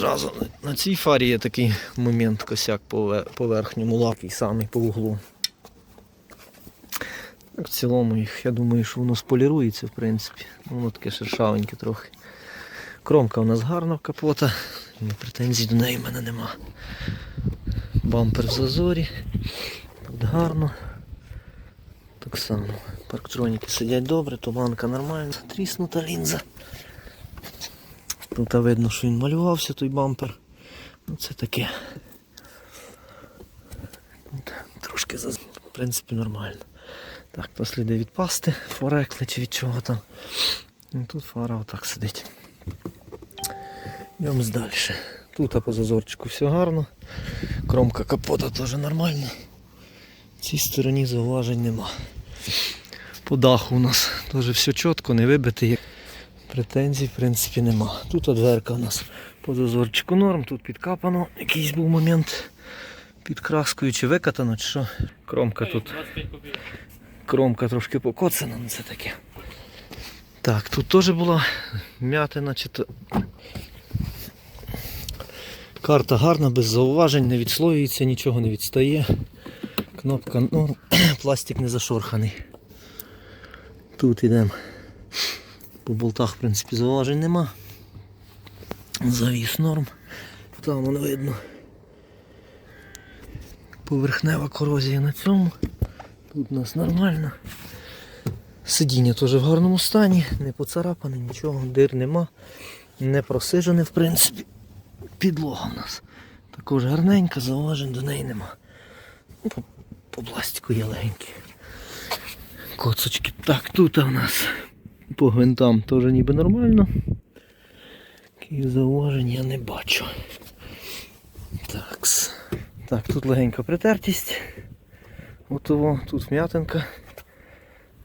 зразу. На цій фарі є такий момент косяк по, ве- по верхньому лапі, самий по вуглу. Так, в цілому їх, я думаю, що воно сполірується, в принципі. Воно таке шершавеньке трохи. Кромка у нас гарна в капота, претензій до неї в мене нема. Бампер в зазорі. Тут гарно. Так само. Парктроніки сидять добре, туманка нормальна. Тріснута лінза. Тут видно, що він малювався, той бампер. Ну це таке. Трошки заз... в принципі нормально. Так, то сліди від пасти, форекли чи від чого там. І тут фара отак сидить. Йдемо далі. Тут по зазорчику все гарно. Кромка капота теж нормальна. В цій стороні зауважень нема. По даху у нас теж все чітко, не вибите. Претензій в принципі нема. Тут от дверка у нас по зазорчику норм, тут підкапано, якийсь був момент під краскою чи викатано, чи що. Кромка тут. Кромка трошки покоцана, ну це таке. Так, тут теж була м'ятина чи то. Карта гарна, без зауважень, не відслоюється, нічого не відстає. Кнопка норм, пластик не зашорханий. Тут йдемо. По болтах, в принципі, зауважень нема. Завіс норм. Там воно видно. Поверхнева корозія на цьому. Тут у нас нормально. Сидіння теж в гарному стані, не поцарапане, нічого, дир нема. Не просижене, в принципі. Підлога у нас. Також гарненька, зауважень до неї нема. Ну, По, по пластику є легенькі. Коцочки. Так, тут у нас по гвинтам теж ніби нормально. Яких зауважень я не бачу. Такс. Так, тут легенька притертість. Отого, тут м'ятинка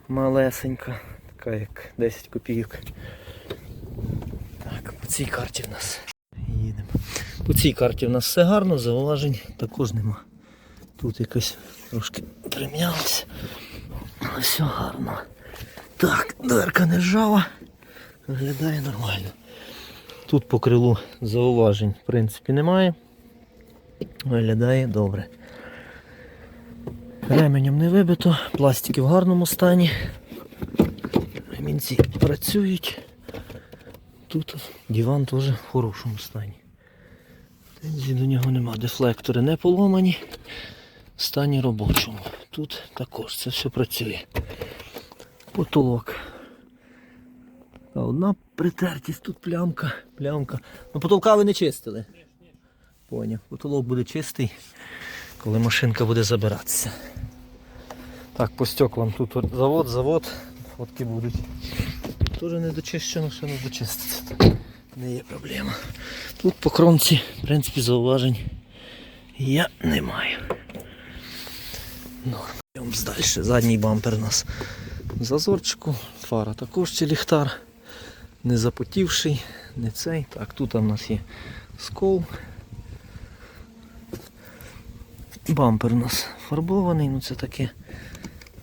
малесенька, така як 10 копійок. Так, по цій карті в нас їдемо. По цій карті в нас все гарно, зауважень також нема. Тут якось трошки прим'ялося, але все гарно. Так, дверка не ржава, виглядає нормально. Тут по крилу зауважень в принципі немає. Виглядає добре. Ременем не вибито, пластики в гарному стані. Ремінці працюють. Тут диван теж в хорошому стані. Тензій до нього нема. Дефлектори не поломані. В стані робочому. Тут також це все працює. Потолок. Та одна притертість, тут плямка, плямка. Ну потолка ви не чистили. Поняв. Потолок буде чистий, коли машинка буде забиратися. Так, по стеклам тут завод, завод, фотки будуть. Теж не дочищено, ще не дочиститься. Не є проблема. Тут по кромці, в принципі, зауважень я не маю. Йдемо далі. Задній бампер у нас зазорчику, фара також чи ліхтар. Не запотівший, не цей. Так, тут у нас є скол. Бампер у нас фарбований, ну це таке.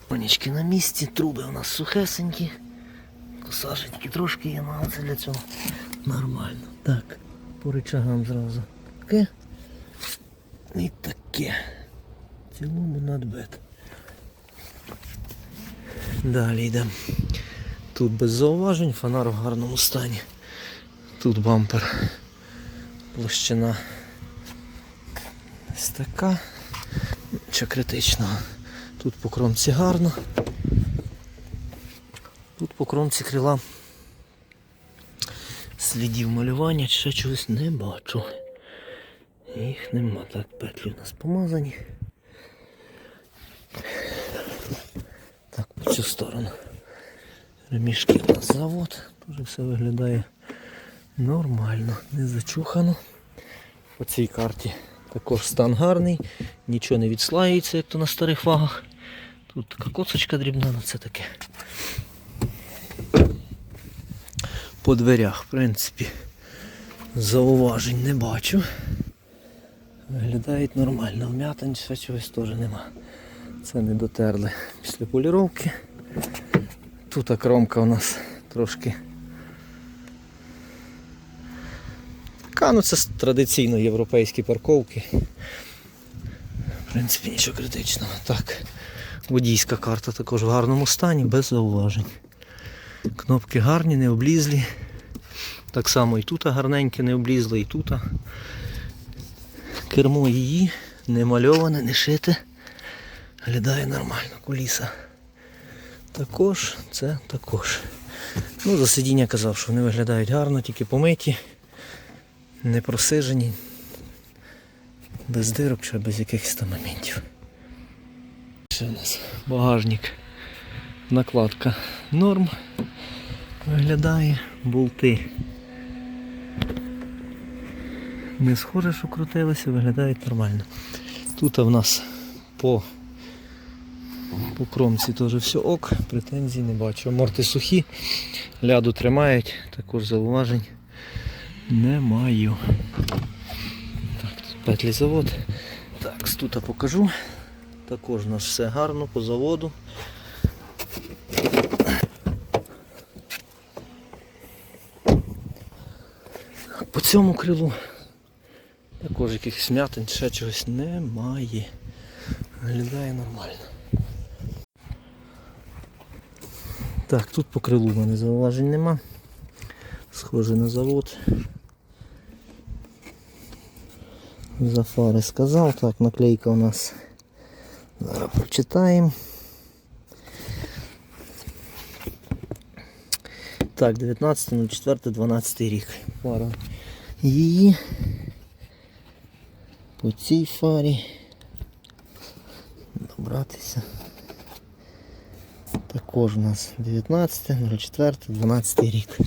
Панічки на місці, труби у нас сухесенькі. Косаженькі трошки є, ну, але це для цього нормально. Так, по рычагам зразу. Таке. І таке. В цілому надбет. Далі йдемо. Тут без зауважень, фонар в гарному стані. Тут бампер. Площина ось така. Чи критичного. Тут по кромці гарно. Тут по кромці крила слідів малювання, чи ще чогось не бачу. Їх нема. Так, петлі у нас помазані. Цю сторону. Ремішки у нас завод. Теж все виглядає нормально, не зачухано. По цій карті також стан гарний, нічого не відслається, як то на старих вагах. Тут така коцочка дрібна, але це таке. По дверях, в принципі, зауважень не бачу. Виглядають нормально, вм'ятань ще чогось теж нема. Це не дотерли після поліровки. Тут кромка у нас трошки Поки ну це традиційно європейські парковки. В принципі, нічого критичного. Так, водійська карта також в гарному стані, без зауважень. Кнопки гарні, не облізлі. Так само і тут гарненьке, не облізло, і тут. Кермо її, не мальоване, не шите. Глядає нормально, куліса. Також, це також. Ну, за сидіння казав, що вони виглядають гарно, тільки помиті, не просижені, без дирок чи без якихось там моментів. Ще у нас багажник. Накладка норм. Виглядає болти. Не схоже, що крутилися, виглядають нормально. Тут в нас по, по кромці теж все ок, претензій не бачу. Морти сухі, ляду тримають, також зауважень не маю. Так, тут петлі завод. Так, тут покажу. Також у нас все гарно по заводу. По цьому крилу також якихось м'ятин, ще чогось немає. Виглядає нормально. Так, тут по крилу в мене зауважень нема. Схоже на завод. За фари сказав. Так, наклейка у нас. Зараз прочитаємо. Так, 19.04.12 рік. Фара її. По цій фарі. Добратися. Також у нас 19.04.12 рік.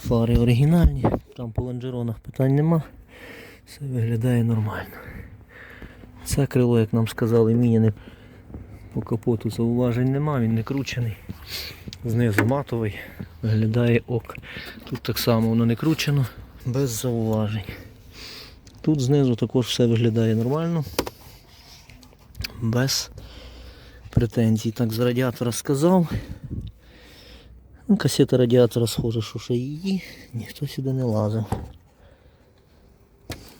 Фари оригінальні, там по лонжеронах питань нема. Все виглядає нормально. Це крило, як нам сказали, міняне по капоту зауважень нема, він не кручений. Знизу матовий, виглядає ок. Тут так само воно не кручено, без зауважень. Тут знизу також все виглядає нормально, без претензій. Так, з радіатора сказав. Ну, касета радіатора схожа, що ще її, ніхто сюди не лазив.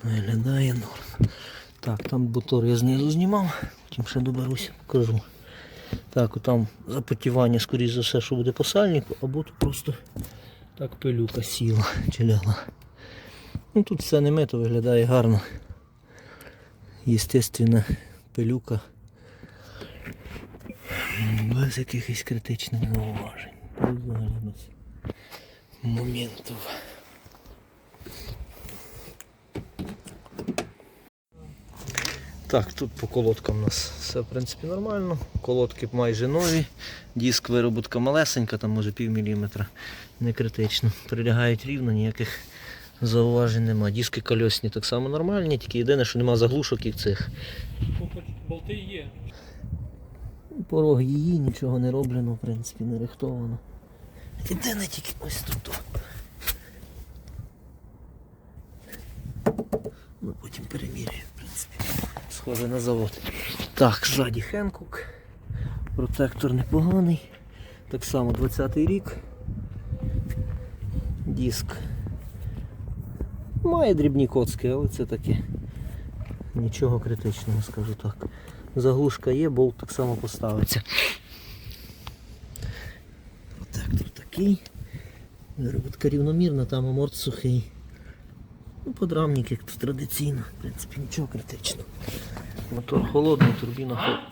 Виглядає норм. Так, там бутор я знизу знімав, потім ще доберуся, покажу. Так, там запотівання, скоріш за все, що буде по сальнику, або тут просто так пилюка сіла чи лягла. Ну тут все не мито, виглядає гарно. Єстественна пилюка. Без якихось критичних зауважень. Взагалі моментів. Так, тут по колодкам у нас все в принципі нормально. Колодки майже нові. Диск вироботка малесенька, там може пів міліметра. Не критично. Прилягають рівно, ніяких зауважень нема. Диски кольосні так само нормальні, тільки єдине, що нема заглушок і цих. Порог її, нічого не роблено, в принципі, не рихтовано. Єдине тільки ось тут. Ну, потім переміряю, в принципі. Схоже на завод. Так, ззаді Хенкук. Протектор непоганий. Так само 20-й рік. Диск. Має дрібні коцки, але це таке. Нічого критичного, скажу так. Заглушка є, болт так само поставиться. Протектор такий. Виробітка рівномірна, там аморт сухий. Ну, подрамник, як традиційно, в принципі, нічого критичного. Мотор холодний, турбіна холодна.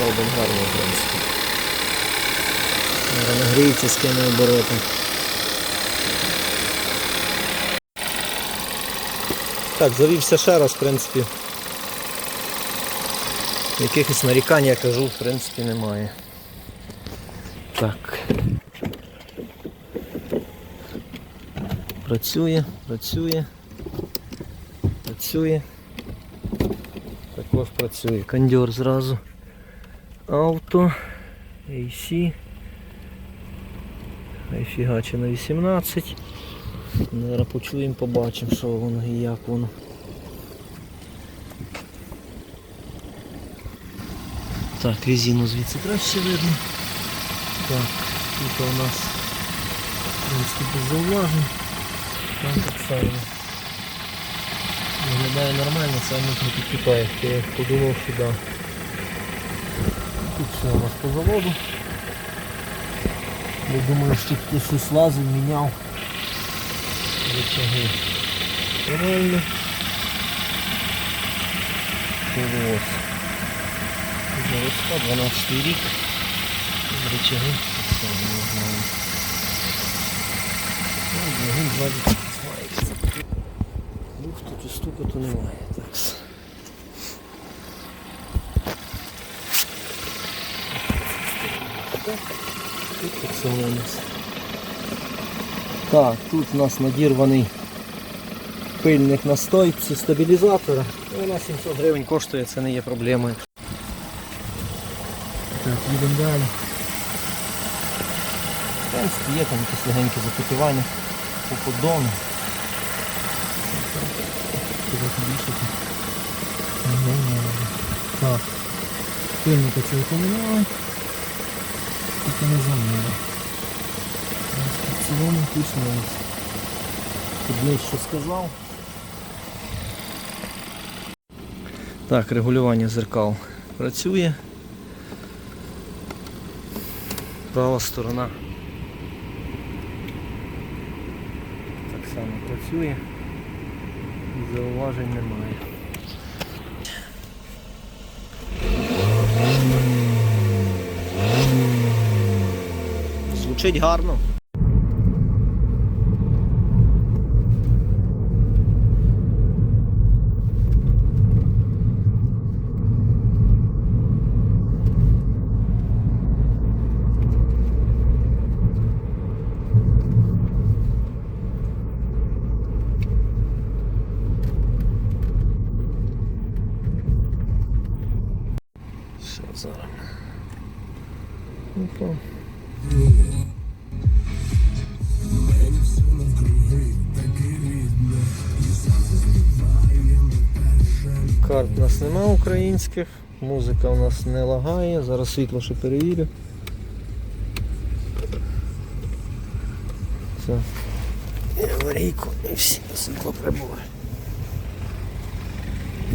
Робимо гарно, в принципі. З кими обороти. Так, завівся ще раз, в принципі. Якихось нарікань, я кажу, в принципі, немає. Так. Працює, працює. Працює. Також працює. Кондьор зразу. Авто. AC. Айфігаче на 18. Зараз почуємо, побачимо, що воно і як воно. Так, резину звідси краще видно. Так, тут у нас в принципі без зауважень. Там так само. Виглядає нормально, саме не підкипає. Я подумав, що да. Тут все у нас по заводу. Я думаю, хтось щось лазив, міняв. Рычаги. Нормально. Ось. Заводська, 12 рік. Рычаги. не. Ну, двигун ззаді мається. Люфту чи стукоту немає. Так. Тут так тут у нас надірваний пильник на стойці стабілізатора. Ну, Вона 700 гривень коштує, це не є проблемою. Так, їдемо далі. В принципі, є там якісь легенькі запотівання по поддону. Так. Пильника цього поміняли. Тільки не заміли. Цілому плюс-мінус. Тут ближче сказав. Так, регулювання зеркал працює. Права сторона. Так само працює. Зауважень немає. Звучить гарно. Карт у нас нема українських, музика у нас не лагає, зараз світло ще перевірю. Все. І аварійку, і всі світло прибули.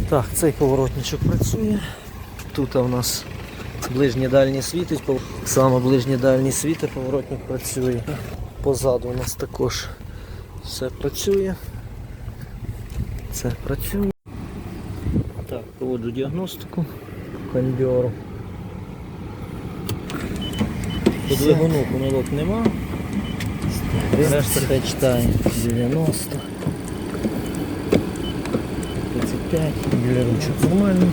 Так, цей поворотничок працює. Тут у нас ближнє дальнє світить, саме ближнє дальнє світи, поворотник працює. Позаду у нас також все працює. Це працює. Проводжу діагностику кондьору. По двигуну помилок нема. Решта хай читає 90. 35. Біля ручок нормально.